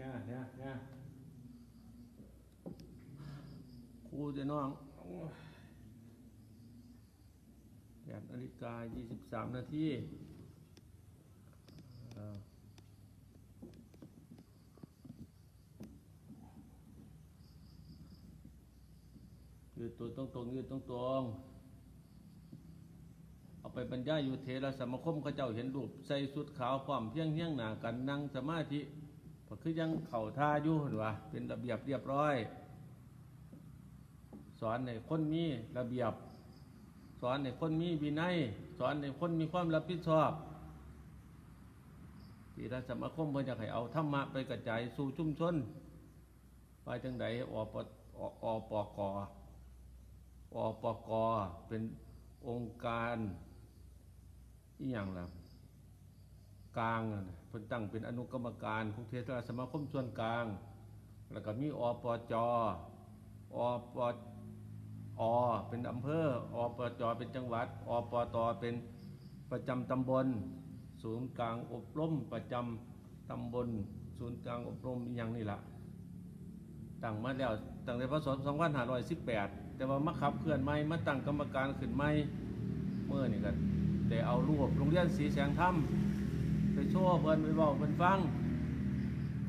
เนี่ยเนี่ยเนี่ยครูจะน้องโอ้ยแปดนาฬิกายี่สิบสามนาทีเอ่อยืดตัวตรงตรงยืดตรงตรงเอาไปบรรยายอยู่เทระสมาคมเขาเจ้าเห็นรูปใส่สุดขาวพร้อมเพียงเพียงหนากันนั่งสมาธิ ก็คือยังเข่าท่าอยู่เห็นว่าเป็นระเบียบเรียบร้อย สอนในคนมีระเบียบ สอนในคนมีวินัย สอนในคนมีความรับผิดชอบที่รัฐสมาคมเพื่อจะให้เอาธรรมะไปกระจายสู่ชุมชน ไปจังใดอปออปกอปกเป็นองค์การอีหยังล่ะ กลางเพิ่นตั้งเป็นอนุกรรมการของเทศบาลสมาคมส่วนกลาง แล้วก็มีอปจอปอเป็นอำเภออปจเป็นจังหวัดอปตเป็นประจำตำบล ศูนย์กลางอบรมประจำตำบล ศูนย์กลางอบรมอย่างนี่ละตั้งมาแล้วตั้งแต่พศ2518 แต่ว่ามาขับเคลื่อนใหม่มาตั้งกรรมการขึ้นใหม่เมื่อนี่กันแต่เอารูปโรงเรียนสีแสงธรรม โชว์เพิ่นไปบอกเพิ่นฟัง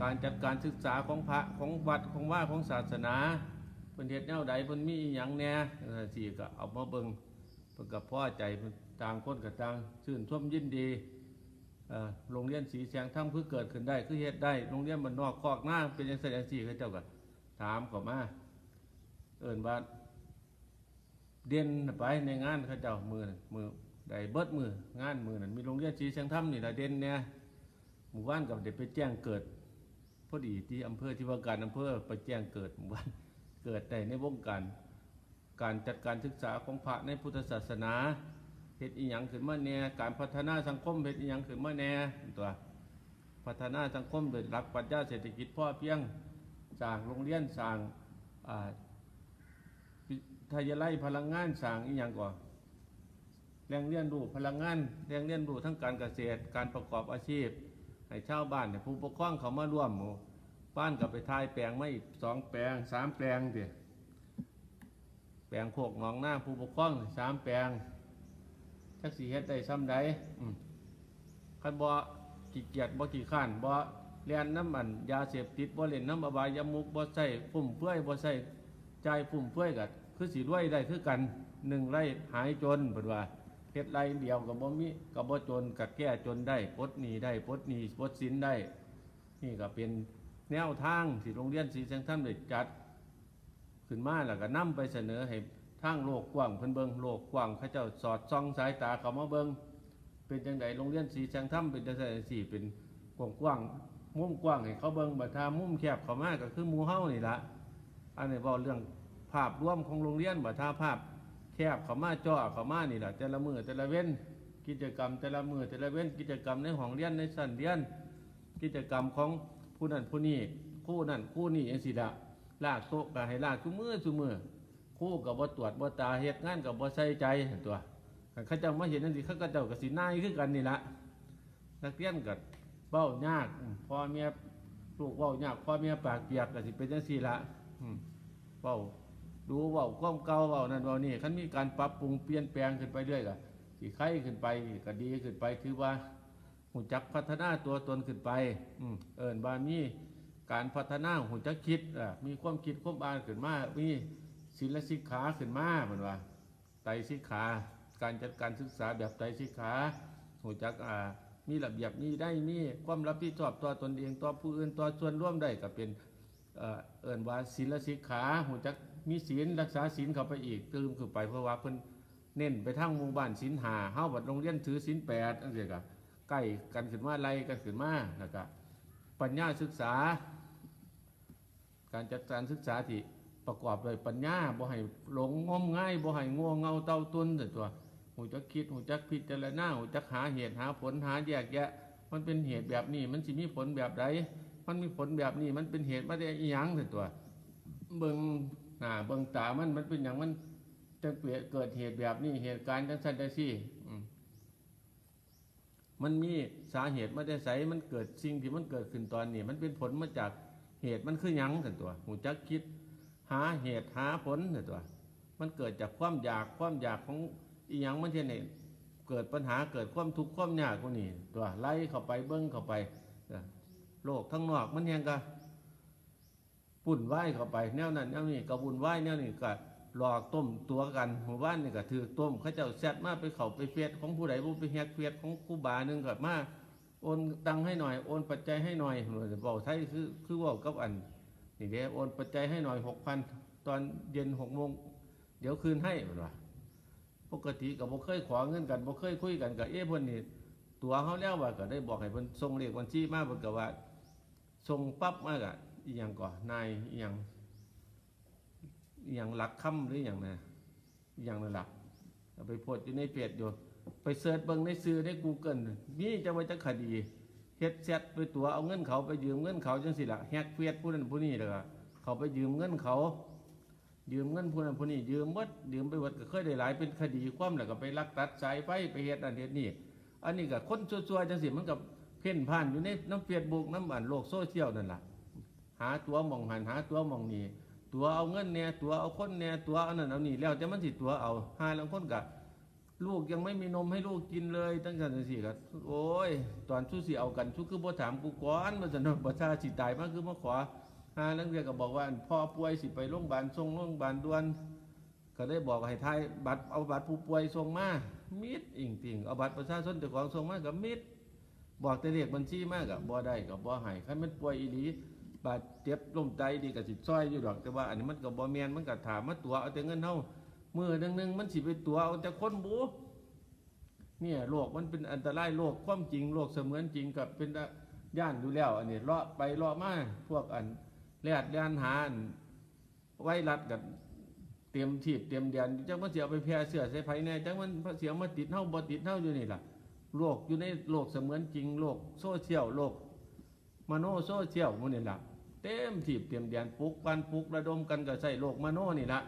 การจัดการศึกษาของพระของวัดของว่าของศาสนาเพิ่นเฮ็ดแนวใดเพิ่นมีอหยังแน่จังซั่ก็เอามาเบิ่งเพิ่นก็พอใจเพิ่นต่างคนก็ต่างชื่นชมยินดีโรงเรียนสีแสงธรรมคือเกิดขึ้นได้คือเฮ็ดได้โรงเรียนบ้านนอกคอกหน้าเป็นจังซั่นจังซี่เขาเจ้าก็ถามเข้ามาเอิ้นว่าเด่นไปในงานเขาเจ้ามือมือ ได้เบิดมืองานมือนั้นมีโรงเรียนสีแสงธรรมนี่ละเด่นแน่หมู่บ้านกับเด็กไปแจ้งเกิดพอดีที่อำเภอที่ว่าการอำเภอไปแจ้งเกิดหมู่บ้านเกิดได้ในวงการการจัดการศึกษาของพระในพุทธศาสนาเฮ็ดอีหยังขึ้นมาแน่การพัฒนาสังคมเฮ็ดอีหยังขึ้นมาแน่ตัวพัฒนาสังคมโดยหลักปรัชญาเศรษฐกิจพ่อเพียงสร้างโรงเรียนสร้างอ่าทยาลัยพลังงานสร้างอีหยังก่อน แรงเรียนรู้พลังงานแรงเรียนรู้ทั้งการเกษตร การประกอบอาชีพ ให้ชาวบ้านเนี่ยผู้ปกครองเขามาร่วมหมู่บ้านกับไปทายแปลงไม่สองแปลงสามแปลงเดียแปลงโคกหนองหน้าผู้ปกครองสามแปลงจักสีเฮ็ดได้ซ้ำใดอืมคันบ่ขี้เกียจบ่ขี้ข้านบ่เรียนน้ำมันยาเสพติดบ่เล่นน้ำอบายามุกบ่ใส่ฟุ่มเฟือยบ่ใส่ใจฟุ่มเฟือยกัคือสิรวยได้คือกันหนึ่งไร่หายจนเพิ่นว่า เฮ็ดไรเดียวกับบ่มีกับบ่จนกับแก้จนได้ปลดหนี้ได้ปลดหนี้ปลดสินได้ นี่ก็เป็นแนวทางที่โรงเรียนศรีแสงธรรมได้จัด ขึ้นมาแล้วก็นํไปเสนอให้ทางโลกกว้างเพิ่นเบิงโลกกว้างเขาเจ้าสอดส่องสายตาเขามาเบิงเป็นจังไดโรงเรียนศรีแสงธรรมเป็นจังไดสี่เป็นกว้างกว้างมุมกว้างให้เขาเบิงบัดทามุมแคบเขามาก็คือมูเฮ้านี่ละอันนี้เว้าเรื่องภาพรวมของโรงเรียนบัดทาภาพ แคบเขามาจ่อเขามานี่แหละแต่ละมือแต่ละเว้นกิจกรรม แต่ละมือแต่ละเว้นกิจกรรมในห้องเรียนในสันเรียน กิจกรรมของผู้นั้นผู้นี้คู่นั้นคู่นี้อย่างสิละลากโต๊ะก็ให้ลากทุมือทุมือคู่กับบ่ตรวจบ่ตาเฮ็ดงานกับบ่ใส่ใจตัวคันเขาเจ้ามาเห็นนั่นสิเขาเจ้าก็สินายคือกันนี่ละนักเรียนก็เบ้ายากพ่อแม่ลูกเว้ายากพ่อแม่ปากเปียกก็สิเป็นจังซี่ละเว้า ดูเว่าความเก่าเว่านั่นเว่านี่คันมีการปรับปรุงเปลี่ยนแปลงขึ้นไปเรื่อยก็สิไข่ขึ้นไปก็ดีขึ้นไปถือว่าหูจักพัฒนาตัวตนขึ้นไป อืเอิญบามีการพัฒนาหูจักคิดอะมีความคิดความอ่านขึ้นมามีศิลสิกขาขึ้นมาเหมือนว่าไตรสิกขา การจัดการศึกษาแบบไตรสิกขาหูจักอ่ามีระเบียบมีได้มีความรับผิดชอบตัวตนเองตัวผู้อื่นตัวส่วนร่วมได้ก็เป็นเอ่อเอิ้นว่าศีลสิกขาหูจัก มีศีลรักษาศีลเข้าไปอีกตื่มขึ้นไปเพราะว่าเพิ่นเน้นไปทางหมู่บ้านศีลหาเฮาบัดโรงเรียนถือศีลแปดจังซี่ก็ใกล้กันขึ้นมาไล่กันขึ้นมาแล้วก็ปัญญาศึกษา การจัดการศึกษาที่ประกอบด้วยปัญญาบ่ให้หลงงมง่ายบ่ให้ง่วงเงาเต้าตุนแต่ตัวหูจักคิดหูจักพิจารณาหูจักหาเหตุหาผลหาแยกแยะ มันเป็นเหตุแบบนี้ มันสิมีผลแบบใดมันมีผลแบบนี้ มันเป็นเหตุมาได้อีหยังแต่ตัว เบิ่ง หน้าเบิ่งตามันมันเป็นอย่างมันจะเกิดเกิดเหตุแบบนี้เหตุการณ์จังซั่นจังซี่มันมีสาเหตุมาแต่ไสมันเกิดสิ่งที่มันเกิดขึ้นตอนนี้มันเป็นผลมาจากเหตุมันคือยังสันตัวหูจักคิด หาเหตุหาผลสันตัว มันเกิดจากความอยากความอยากของอีหยังมันเช่นนี่เกิดปัญหาเกิดความทุกข์ความยากกว่านี้ตัวไล่เข้าไปเบิ้งเข้าไปโลกทั้งนอกมันยังกะ ปุ่นไหวเข้าไปแนวนั้นแนวนี้ก็บุญไหวแนวนี้ก็หลอกต้มตัวกันหมู่บ้านนี่ก็ถือต้มเขาเจ้าแซดมาไปเขาไปเฟียดของผู้ใดผู้ไปแฮกเฟียดของผู้บาหนึ่งก็มาโอนตังให้หน่อยโอนปัจจัยให้หน่อยบอกไทยคือคือว่ากับอันนี่เด้โอนปัจจัยให้หน่อยหกพันตอนเย็นหกโมงเดี๋ยวคืนให้มันว่าปกติก็บ่เคยขอเงินกันบ่เคยคุยกันกับเอ้เพิ่นนี่ตัวเขาแล้วว่าก็ได้บอกให้เพิ่นส่งเลขบัญชีมาเพิ่นก็ว่าส่งปั๊บมากอี หยังก่อนนายอีหยังอีหยังหลักคำหรืออีหยังนะอีหยังนั่นล่ะเอาไปโพสต์อยู่ในเพจอยู่ ไปเสิร์ชเบิ่งในสื่อใน Google มีจะว่าจะคดีเฮ็ดแชทไปตัวเอาเงินเขาไปยืมเงินเขาจังซี่ล่ะแฮกเฟซผู้นั้นผู้นี้แล้วก็เขาไปยืมเงินเขา ยืมเงินผู้นั้นผู้นี้ยืมหมดยืมไปหมดก็เคยได้หลายเป็นคดีความแล้วก็ไปลักตัดสายไฟไปเฮ็ดอันเฮ็ดนี่อันนี้ก็คนชั่วๆจังสิมันก็เพ่นพ่านอยู่ในน้ำเฟซบุ๊กน้ำอันโลกโซเชียลนั่นแหละ หาตัวมองหันหาตัวมองนี่ตัวเอาเงินเนี่ยตัวเอาคนเนี่ยตัวเอานั่นเอานี่แล้วแต่มันสิตัวเอาหาแล้วคนก็ลูกยังไม่มีนมให้ลูกกินเลย ตั้งแต่จังซี่ก็โอ้ย ตอนชูสิเอากันชูคือบ่ถามกูก่อนว่าซั่นเนประชาสิตายมากคือมาขอหานักเรียนก็บอกว่าพ่อป่วยสิไปโรงพยาบาลส่งโรงพยาบาลด่วนก็ได้บอกให้ทายบัตรเอาบัตรผู้ป่วยส่งมามิดอิงติงเอาบัตรประชาชนเจ้าของส่งมากับมิดบอกแต่เรียกบัญชีมากกับบ่ได้กับบ่ให้คันมันป่วยอีหลี บาดเจ็บลมใจดีกับสิซอยอยู่ดอก แต่ว่าอันนี้มันกับบ่แมนมันก็ถามมาตัวเอาแต่เงินเฮามือหนึงหนึงมันสิไปตัวเอาแต่คนบูเนี่ยโรคมันเป็นอันตรายโรคความจริงโรคเสมือนจริงกับเป็นย่านอยู่แล้ว อันนี้เลาะไปเลาะมาพวกอันแลดยานหาอันไวรัดกับเตรียมทีบเตรียมเดียนจังมันเสียไปแพร่เสือใส่ไผแน่จังมันเสียมาติดเฮาบ่ติดเฮาอยู่นี่ล่ะโลกอยู่ในโลกเสมือนจริงโลกโซเชียลโลกมโนโซเชียลมื้นี่แหละ เต็มทีบเตรียมเดียนปลุกกันปลุกระดมกันก็ใส่โลกมโนนี่ละ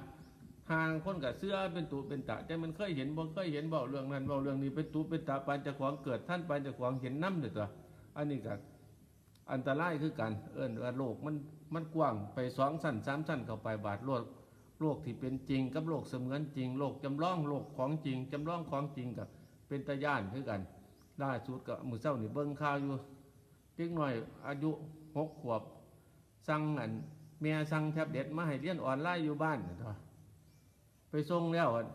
ห่างคนกับเสื้อเป็นตุเป็นตะแต่มันเคยเห็นบ่เคยเห็นเว้าเรื่องนั้นเว้าเรื่องนี้เป็นตุเป็นตะปานจะของเกิดท่านปานจะของเห็นน้ำเด้อตัวอันนี้ก็อันตรายคือกันเอิ้นว่าโลกมันมันกว้างไปสองสั้นสามสั้นเข้าไปบาดโลกโลกที่เป็นจริงกับโลกเสมือนจริง โลกจำลองโลกของจริงจำลองของจริงกับเป็นตาย่านคือกันล่าสุดก็มือเศร้านี่เบิ่งข่าวอยู่เด็กหน่อยอายุหกขวบ สั่งอันเมียสั่งแท็บเล็ตมาให้เรียนออนไลน์อยู่บ้านเถอะไปส่งแล้วอะ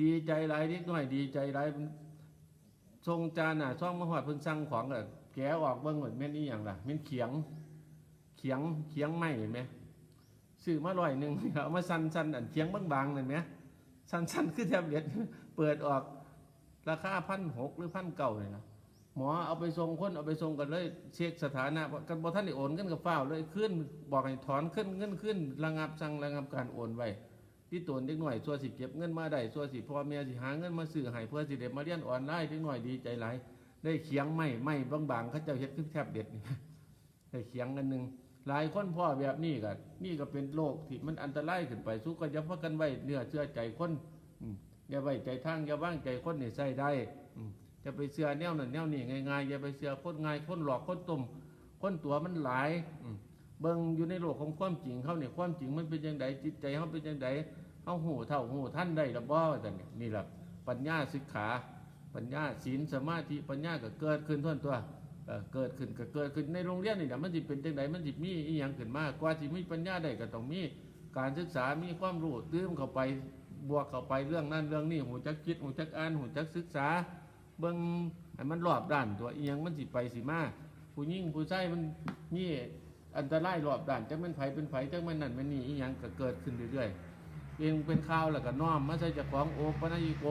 ดีใจหลายเด็กน้อยดีใจหลายส่งจานอะช่องมหอดเพิ่นสั่งของก็แกะออกเบิ่งเหมือนแม่นอีหยังละแม่นเขียง เขียงเขียงไหมเห็นไหมซื้อมาร้อยหนึ่งเอามาสันสันอันเขียงบางๆเลยไหมสันสันคือแท็บเด็ดเปิดออกราคาพันหกหรือพันเก่าเลยนะ หมอเอาไปส่งคนเอาไปส่งกันเลยเช็คสถานะกันบอท่านได้โอนกันกับเฝ้าวเลยขึ้นบอกให้ถอนขึ้นเงินขึ้นระงับสั่งระงับการโอนไว้ที่ตัวเด็กหน่อยส่วนสิเก็บเงินมาได้ส่วนสิพ่อแม่สิหาเงินมาซื้อให้เพื่อสิเด็มาเรียนออนไลน์เด็กหน่อยดีใจหลายได้เขียงไม้ไม้บางๆเขาเจ้าเฮ็ดคือแทบเด็ดนี่ได้เขียงกันหนึ่งหลายคนพ่อแบบนี้ก็นี่ก็เป็นโรคที่มันอันตรายขึ้นไปสู้ก็จะพักกันไว้เนื้อเชื่อใจคนอย่าไว้ใจทางอย่าว่างใจคนนี่ใส่ได้อื จะไปเชื่อแนวนั้นแนวนี้ง่ายๆอย่าไปเชื่อคนง่ายคนหลอกคนตุ่มคนตัวมันหลายอืมเบิ่งอยู่ในโลกของความจริงเขาเนี่ยความจริงมันเป็นยังไงจิตใจเขาเป็นยังไงเขาหูเท่าหูท่านได้หรือบ่แต่เนี่ยนี่แหละปัญญาศึกษาปัญญาศีลสมาธิปัญญาก็เกิดขึ้นทวนตัวเอ่อเกิดขึ้นก็เกิดขึ้นในโรงเรียนนี่แหละมันสิเป็นจังไดมันสิมีอีหยังขึ้นมากกว่าสิมีปัญญาได้ก็ต้องมีการศึกษามีความรู้ตื้มเข้าไปบวกเข้าไปเรื่องนั้นเรื่องนี้หูจักคิดหูจักอ่านหูจักศึกษา เบิ่งให้มันรอบด้านตัวอียงมันสิไปสิมาผู้หญิงผู้ใชายมันนี่อันตรายรอบด้านจักมันไผเป็นไผจักมันนั่นมันนี่อีหยังก็เกิดขึ้นเรื่อยๆเองเป็นข่าวแล้วก็น้อมมาใส่จ้าของโอปะนิโก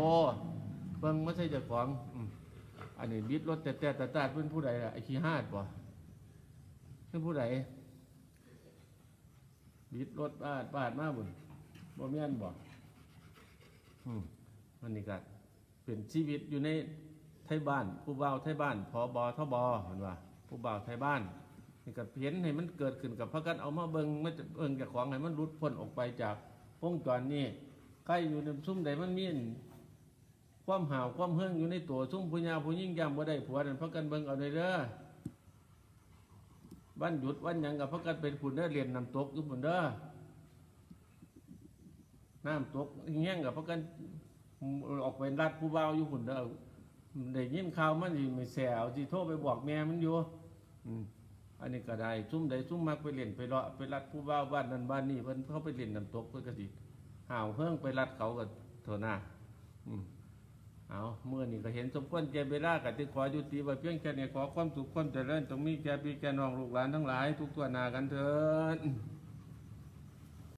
เบิ่งไม่ใช่จ้าของอันนี้บิดรถแต่แต่ต่แต่เป็นผู้ใดล่ะไอ้ขี้หาดบ่เป็นผู้ใดบิดรถปาดปาดมากบุญบ่แม่นบ่อืมอันนี้ก็เป็นชีวิตอยู่ใน ไทยบ้าน ผู้บ่าวไทยบ้านพอบอทบเห็นว่าผู้บ่าวไทยบ้านนี่ก็เห็นให้มันเกิดขึ้นกับพระกันเอามาเบิงมาเบิงจากของให้มันหลุดพ้นออกไปจากวงจรนี้ใกล้อยู่ในซุ่มใดมันมีความห่าวความเฮิงอยู่ในตัวซุ่มผู้ยาผู้ยิ่งยำบ่ได้ผัวนั่นพักกันเบิ่งเอาเลยเด้อวันหยุดวันยังกับพักกันเป็นผุนเด้อเรียนน้ำตกอยู่ผุนเด้อน้ำตกเงี้งกับพักกันออกไปรัดผู้เบาวอยู่ผุนเด้อ ได้ยินข่าวมันสิไม่แซวสิโทรไปบอกแม่มันอยู่อืมอันนี้ก็ได้ซุ่มใดซุ่มมักไปเล่นไปเลาะไปรัดผู้เบาวบ้านนั้นบ้านนี้เพิ่นเขาไปเล่นน้ำตกเพิ่นก็สิห่าวเฮิงไปรัดเขาก็โทษหน้าอืมเอาเมื่อนี่ก็เห็นสมควรแก่เวลากับที่ขอยุติไว้เพียงแค่นี้ขอความสุขความเจริญตรงนี้แก่พี่แก่น้องลูกหลานทั้งหลาย ทุกตัวหนากันเถิด